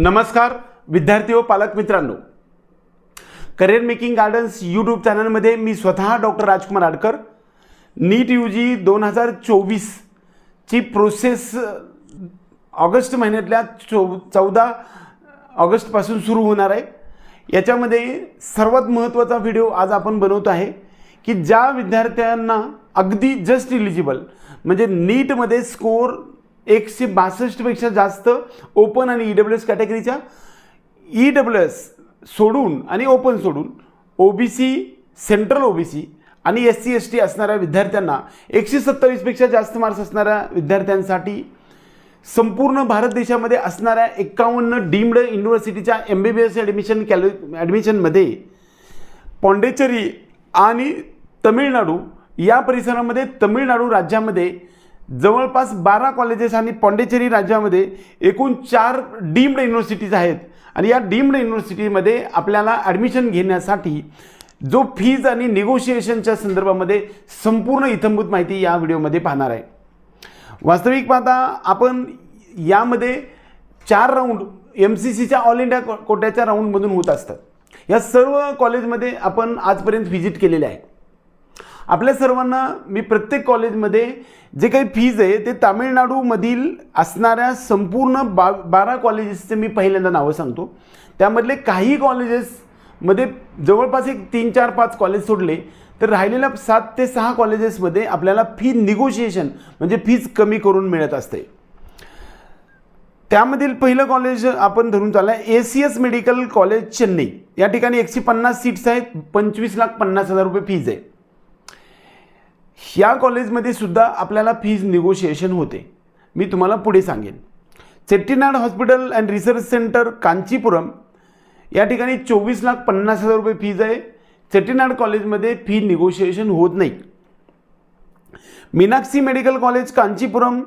नमस्कार विद्यार्थी व पालक मित्रांनो. करिअर मेकिंग गार्डन्स यूट्यूब चॅनलमध्ये मी स्वतः डॉक्टर राजकुमार आडकर. नीट यू जी दोन हजार चोवीसची प्रोसेस ऑगस्ट महिन्यातल्या चो चौदा ऑगस्टपासून सुरू होणार आहे. याच्यामध्ये सर्वात महत्त्वाचा व्हिडिओ आज आपण बनवत आहे की ज्या विद्यार्थ्यांना अगदी जस्ट इलिजिबल म्हणजे नीटमध्ये स्कोर एकशे बासष्टपेक्षा जास्त ओपन आणि ई डब्ल्यू एस कॅटेगरीच्या ई डब्ल्यू एस सोडून आणि ओपन सोडून O B C central O B C आणि एस सी एस टी असणाऱ्या विद्यार्थ्यांना एकशे सत्तावीसपेक्षा जास्त मार्क्स असणाऱ्या विद्यार्थ्यांसाठी संपूर्ण भारत देशामध्ये असणाऱ्या एक्कावन्न deemed युनिव्हर्सिटीच्या M B B S admission cal ॲडमिशनमध्ये पॉंडेचेरी आणि तमिळनाडू या परिसरामध्ये तमिळनाडू राज्यामध्ये जवळपास बारा कॉलेजेस आणि पॉंडेचेरी राज्यामध्ये एकूण चार डीम्ड युनिव्हर्सिटीज आहेत. आणि या डीम्ड युनिव्हर्सिटीमध्ये आपल्याला ॲडमिशन घेण्यासाठी जो फीज आणि निगोशिएशनच्या संदर्भामध्ये संपूर्ण इथंभूत माहिती या व्हिडिओमध्ये पाहणार आहे. वास्तविक पाहता आपण यामध्ये चार राऊंड एम सी सीच्या ऑल इंडिया कोट्याच्या राऊंडमधून होत असतात या सर्व कॉलेजमध्ये आपण आजपर्यंत व्हिजिट केलेले आहे. आपल्या सर्वांना मी प्रत्येक कॉलेजमध्ये जे काही फीज आहे ते तामिळनाडूमधील असणाऱ्या संपूर्ण बा बारा कॉलेजेसचे मी पहिल्यांदा नावं सांगतो. त्यामधले काही कॉलेजेसमध्ये जवळपास एक तीन चार पाच कॉलेज सोडले तर राहिलेल्या सात ते सहा कॉलेजेसमध्ये आपल्याला फी निगोशिएशन म्हणजे फीज कमी करून मिळत असते. त्यामधील पहिलं कॉलेज आपण धरून चाललं आहे A C S medical college Chennai. या ठिकाणी एकशे पन्नास सीट्स आहेत पंचवीस लाख पन्नास हजार रुपये फीज आहे. ह्या कॉलेजमध्ये सुद्धा आपल्याला फीज निगोशिएशन होते. मी तुम्हाला पुढे सांगेन. Chettinad hospital and research centre Kanchipuram या ठिकाणी चोवीस लाख पन्नास हजार रुपये फीज आहे. चेट्टीनाड कॉलेजमध्ये फी निगोशिएशन होत नाही. मीनाक्षी मेडिकल कॉलेज कांचीपुरम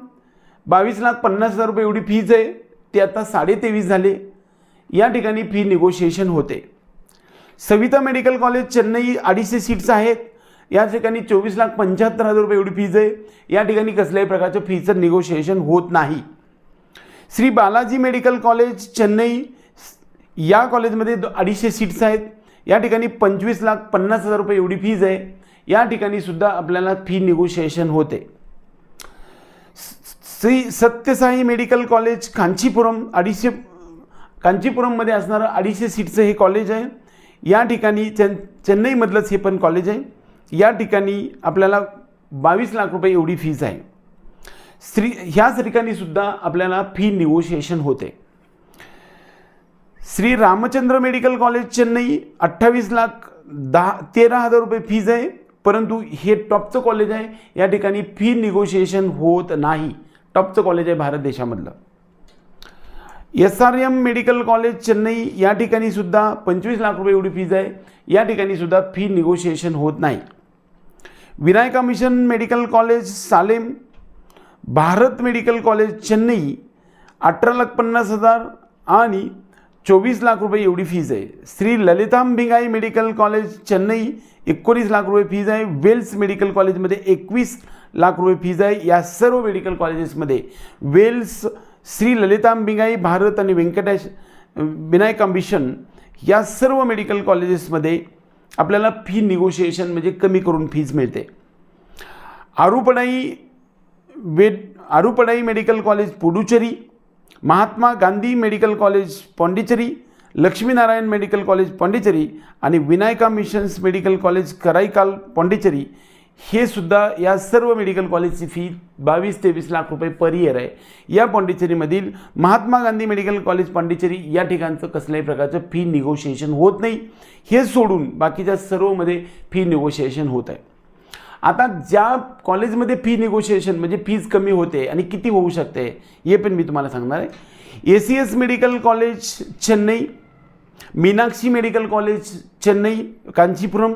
बावीस लाख पन्नास हजार रुपये एवढी फीज आहे. ती आता साडेतेवीस झाले. या ठिकाणी फी निगोशिएशन होते. सविता मेडिकल कॉलेज चेन्नई अडीचशे सीट्स आहेत. या ठिकाणी चोवीस लाख पंच्याहत्तर हजार रुपये एवढी फीज आहे. या ठिकाणी कसल्याही प्रकारचं फीचं निगोशिएशन होत नाही. श्री बालाजी मेडिकल कॉलेज चेन्नई या कॉलेजमध्ये अडीचशे सीट्स आहेत. या ठिकाणी पंचवीस लाख पन्नास हजार रुपये एवढी फीज आहे. या ठिकाणी सुद्धा आपल्याला फी निगोशिएशन होते. श्री सत्यसाई मेडिकल कॉलेज कांचीपुरम अडीचशे कांचीपुरममध्ये असणारं अडीचशे सीटचं हे कॉलेज आहे. या ठिकाणी चेन चेन्नईमधलंच हे पण कॉलेज आहे. या ठिकाणी आपल्याला बावीस लाख रुपये एवढी फीज आहे. श्री ह्याच ठिकाणी सुद्धा आपल्याला फी निगोशिएशन होते. श्री रामचंद्र मेडिकल कॉलेज चेन्नई अठ्ठावीस लाख दहा तेरा हजार रुपये फीज आहे परंतु हे टॉपचं कॉलेज आहे या ठिकाणी फी निगोशिएशन होत नाही. टॉपचं कॉलेज आहे Bharat देशामधलं. S R M medical college Chennai या ठिकाणी सुद्धा पंचवीस लाख रुपये एवढी फीज आहे या ठिकाणी सुद्धा फी निगोशिएशन होत नाही. Vinayaka mission medical college Salem Bharat medical college Chennai अठरा लाख पन्नास हजार आणि चोवीस लाख रुपये एवढी फीज आहे. श्री ललितांबिंगाई मेडिकल कॉलेज चेन्नई एकोणीस लाख रुपये फीज आहे. वेल्स मेडिकल कॉलेजमध्ये एकवीस लाख रुपये फीज आहे. या सर्व मेडिकल कॉलेजेसमध्ये वेल्स श्री ललितांबिंगाई भारत आणि व्यंकटेश विनायका मिशन या सर्व मेडिकल कॉलेजेसमध्ये आपल्याला फी निगोशिएशन म्हणजे कमी करून फीज मिळते. Aarupadai wait Aarupadai medical college Puducherry Mahatma Gandhi medical college Pondicherry Lakshmi Narayan medical college Pondicherry आणि Vinayaka missions medical college Karaikal Pondicherry हे सुद्धा या सर्व मेडिकल कॉलेजची फी बावीस तेवीस लाख रुपये पर इयर आहे. या पॉंडिचेरीमधील महात्मा गांधी मेडिकल कॉलेज पॉंडिचेरी या ठिकाणचं कसल्याही प्रकारचं फी निगोशिएशन होत नाही. हे सोडून बाकीच्या सर्वमध्ये फी निगोशिएशन होत आहे. आता ज्या कॉलेजमध्ये फी निगोशिएशन म्हणजे फीज कमी होते आणि किती होऊ शकते हे पण मी तुम्हाला सांगणार आहे. A C S medical college Chennai. Meenakshi medical college Chennai Kanchipuram.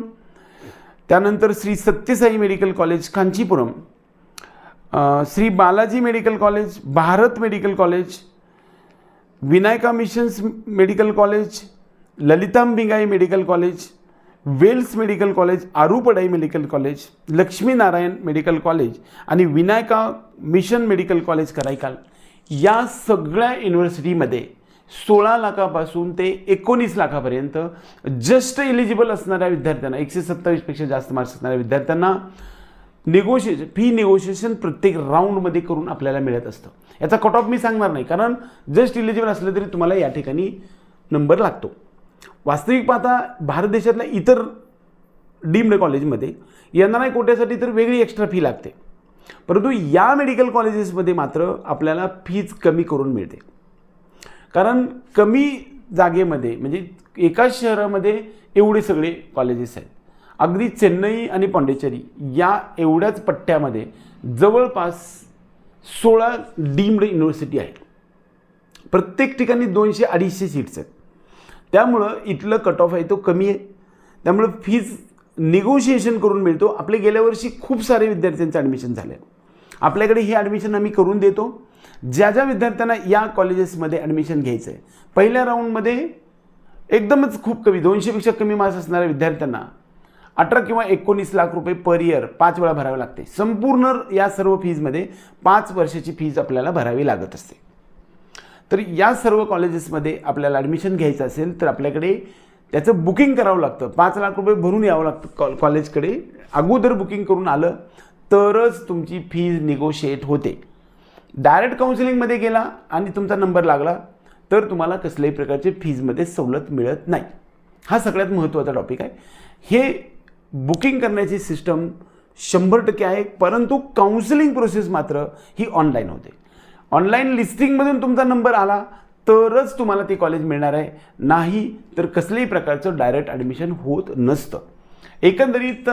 त्यानंतर Shri Sathya Sai medical college Kanchipuram. Shri Balaji medical college Bharat medical college Vinayaka missions medical college Lalithambigai medical college Vels medical college Aarupadai medical college Lakshmi Narayan medical college आणि Vinayaka mission medical college Karaikal. या सगळ्या युनिव्हर्सिटीमध्ये सोळा लाखापासून ते एकोणीस लाखापर्यंत just eligible असणाऱ्या विद्यार्थ्यांना एकशे सत्तावीसपेक्षा जास्त मार्क्स असणाऱ्या विद्यार्थ्यांना निगोशिएशन फी निगोशिएशन प्रत्येक राऊंडमध्ये करून आपल्याला मिळत असतं. याचा कट ऑफ मी सांगणार नाही कारण जस्ट इलिजिबल असलं तरी तुम्हाला या ठिकाणी नंबर लागतो. वास्तविक पाहता भारत देशातल्या इतर डीम्ड कॉलेजमध्ये येणाऱ्या कोट्यासाठी तर वेगळी एक्स्ट्रा फी लागते. परंतु या मेडिकल कॉलेजेसमध्ये मात्र आपल्याला फीज कमी करून मिळते. कारण कमी जागेमध्ये म्हणजे एकाच शहरामध्ये एवढे सगळे कॉलेजेस आहेत. अगदी चेन्नई आणि पाँडेचेरी या एवढ्याच पट्ट्यामध्ये जवळपास सोळा डीम्ड युनिव्हर्सिटी आहेत. प्रत्येक ठिकाणी दोनशे अडीचशे सीट्स आहेत. त्यामुळं इथलं कट ऑफ आहे तो कमी आहे. त्यामुळं फीज निगोशिएशन करून मिळतो. आपले गेल्या वर्षी खूप सारे विद्यार्थ्यांचं ॲडमिशन झालं. आहे आपल्याकडे हे ॲडमिशन आम्ही करून देतो. ज्या ज्या विद्यार्थ्यांना या कॉलेजेसमध्ये ॲडमिशन घ्यायचं आहे पहिल्या राऊंडमध्ये एकदमच खूप कमी दोनशेपेक्षा कमी मार्क्स असणाऱ्या विद्यार्थ्यांना अठरा किंवा एकोणीस लाख रुपये पर इयर पाच वेळा भरावे लागते. संपूर्ण या सर्व फीजमध्ये पाच वर्षाची फीज आपल्याला भरावी लागत असते. तर या सर्व कॉलेजेसमध्ये आपल्याला ॲडमिशन घ्यायचं असेल तर आपल्याकडे त्याचं बुकिंग करावं लागतं. पाच लाख रुपये भरून यावं लागतं कॉ कॉलेजकडे अगोदर बुकिंग करून आलं तरच तुमची फीज निगोशिएट होते. डायरेक्ट काउन्सिलिंगमध्ये गेला आणि तुमचा नंबर लागला तर तुम्हाला कसल्याही प्रकारचे फीजमध्ये सवलत मिळत नाही. हा सगळ्यात महत्त्वाचा टॉपिक आहे. हे बुकिंग करण्याची सिस्टम शंभर टक्के आहे परंतु काउन्सिलिंग प्रोसेस मात्र ही ऑनलाईन होते. ऑनलाईन लिस्टिंगमधून तुमचा नंबर आला तरच तुम्हाला ते कॉलेज मिळणार आहे. नाही तर कसल्याही प्रकारचं डायरेक्ट ॲडमिशन होत नसतं. एकंदरीत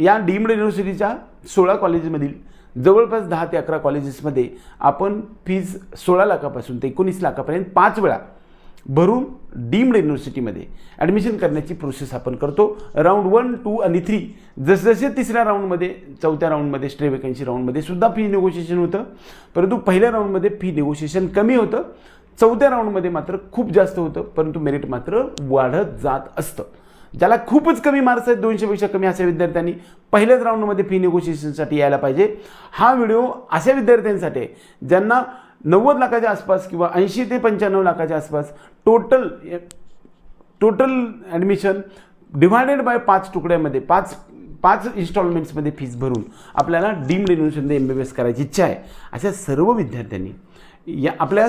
या डीम्ड युनिव्हर्सिटीच्या सोळा कॉलेजमधील जवळपास दहा ते अकरा कॉलेजेसमध्ये आपण फीज सोळा लाखापासून ते एकोणीस लाखापर्यंत पाच वेळा भरून डीम्ड युनिव्हर्सिटीमध्ये ॲडमिशन करण्याची प्रोसेस आपण करतो. राऊंड वन टू आणि थ्री जसजसे तिसऱ्या राऊंडमध्ये चौथ्या राऊंडमध्ये स्ट्रे वेकन्सी राऊंडमध्ये सुद्धा फी निगोशिएशन होतं. परंतु पहिल्या राऊंडमध्ये फी निगोशिएशन कमी होतं. चौथ्या राऊंडमध्ये मात्र खूप जास्त होतं. परंतु मेरिट मात्र वाढत जात असतं. ज्याला खूपच कमी मार्क्स आहेत दोनशेपेक्षा कमी अशा विद्यार्थ्यांनी पहिल्याच राऊंडमध्ये फी निगोशिएशनसाठी यायला पाहिजे. हा व्हिडिओ अशा विद्यार्थ्यांसाठी आहे ज्यांना नव्वद लाखाच्या आसपास किंवा ऐंशी ते पंच्याण्णव लाखाच्या आसपास total total admission divided by पाच तुकड्यामध्ये पाच पाच इन्स्टॉलमेंट्समध्ये फीज भरून आपल्याला डीम्ड युनिव्हर्सिटीमध्ये एम बी बी एस करायची इच्छा आहे. अशा सर्व विद्यार्थ्यांनी या आपल्या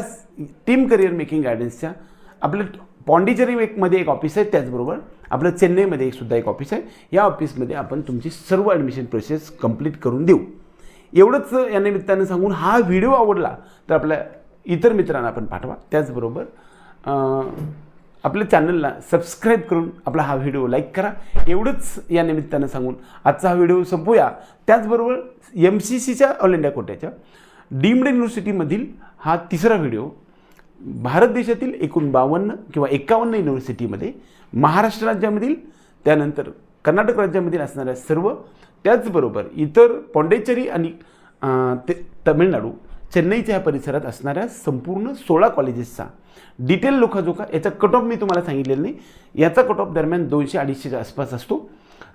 टीम करिअर मेकिंग गायडन्सच्या आपल्या पॉंडिचेरी एकमध्ये एक ऑफिस आहे त्याचबरोबर आपलं चेन्नईमध्ये एक सुद्धा एक ऑफिस आहे. या ऑफिसमध्ये आपण तुमची सर्व ॲडमिशन प्रोसेस कंप्लीट करून देऊ. एवढंच या निमित्तानं सांगून हा व्हिडिओ आवडला तर आपल्या इतर मित्रांना आपण पाठवा. त्याचबरोबर आपल्या चॅनलला सबस्क्राईब करून आपला हा व्हिडिओ लाईक करा. एवढंच या निमित्तानं सांगून आजचा हा व्हिडिओ संपूया. त्याचबरोबर एम सी सीच्या ऑल इंडिया कोट्याच्या डीम्ड युनिव्हर्सिटीमधील हा तिसरा व्हिडिओ भारत देशातील एकूण बावन्न किंवा एकावन्न युनिव्हर्सिटीमध्ये महाराष्ट्र राज्यामधील त्यानंतर कर्नाटक राज्यामधील असणाऱ्या सर्व त्याचबरोबर इतर पॉंडेचेरी आणि ते तमिळनाडू चेन्नईच्या ह्या परिसरात असणाऱ्या संपूर्ण सोळा कॉलेजेसचा डिटेल लोखाजोखा याचा कट ऑफ मी तुम्हाला सांगितलेलं नाही. याचा कट ऑफ दरम्यान दोनशे अडीचशेच्या आसपास असतो.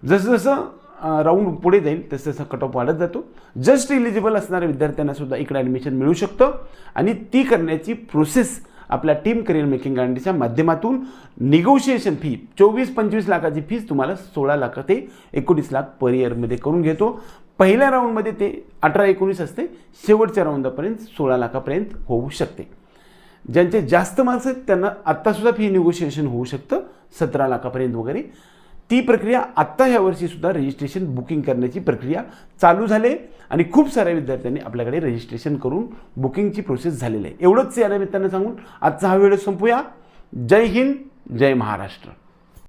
जसजसं राऊंड पुढे जाईल तसं तसं कट ऑफ वाढत जातो. जस्ट इलिजिबल असणाऱ्या विद्यार्थ्यांना सुद्धा इकडे ॲडमिशन मिळू शकतं. आणि ती करण्याची प्रोसेस आपल्या टीम करिअर मेकिंग गॅरंटीच्या माध्यमातून निगोशिएशन फी चोवीस पंचवीस लाखाची फीज तुम्हाला सोळा लाख ते एकोणीस लाख पर इयरमध्ये करून घेतो. पहिल्या राऊंडमध्ये ते अठरा एकोणीस असते. शेवटच्या राऊंडापर्यंत सोळा लाखापर्यंत होऊ शकते. ज्यांचे जास्त मार्क्स आहेत त्यांना आत्तासुद्धा फी निगोशिएशन होऊ शकतं. सतरा लाखापर्यंत वगैरे. ती प्रक्रिया आत्ता ह्यावर्षीसुद्धा रजिस्ट्रेशन बुकिंग करण्याची प्रक्रिया चालू झाली आहे. आणि खूप साऱ्या विद्यार्थ्यांनी आपल्याकडे रजिस्ट्रेशन करून बुकिंगची प्रोसेस झालेली आहे. एवढंच या निमित्तानं सांगून आजचा हा व्हिडिओ संपूया. जय हिंद जय महाराष्ट्र.